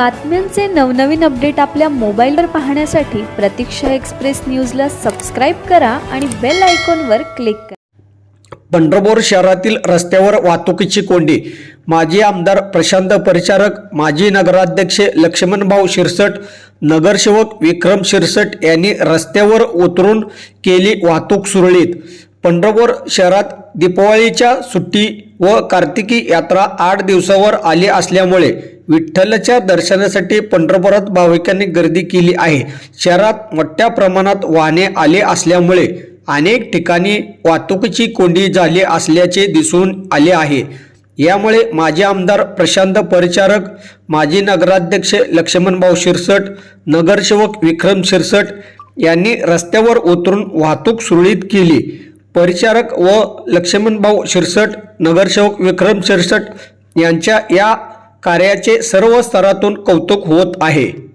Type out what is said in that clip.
बातम्यांचे नवनवीन अपडेट आपल्या मोबाईलवर पाहण्यासाठी प्रतीक्षा एक्सप्रेस न्यूजला सबस्क्राईब करा आणि बेल आयकॉनवर क्लिक करा. पंढरपूर शहरातील रस्त्यावर वाहतुकीची कोंडी. माजी आमदार प्रशांत परिचारक माजी नगराध्यक्ष लक्ष्मणभाऊ शिरसट नगरसेवक विक्रम शिरसट यांनी रस्त्यावर उतरून केली वाहतूक सुरळीत. पंढरपूर शहरात दीपावलीच्या सुट्टी व कार्तिकी यात्रा आठ दिवसावर आली असल्यामुळे विठ्ठलाच्या दर्शनासाठी पंढरपुरात भाविकांनी गर्दी केली आहे. शहरात मोठ्या प्रमाणात वाहने आले असल्यामुळे अनेक ठिकाणी वाहतुकीची कोंडी झाली असल्याचे दिसून आले आहे. यामुळे माजी आमदार प्रशांत परिचारक माजी नगराध्यक्ष लक्ष्मणभाऊ शिरसट नगरसेवक विक्रम शिरसट यांनी रस्त्यावर उतरून वाहतूक सुरळीत केली. परिचारक व लक्ष्मणभाऊ शिरसट नगरसेवक विक्रम शिरसट यांच्या या कार्याचे सर्व स्तरातून कौतुक होत आहे.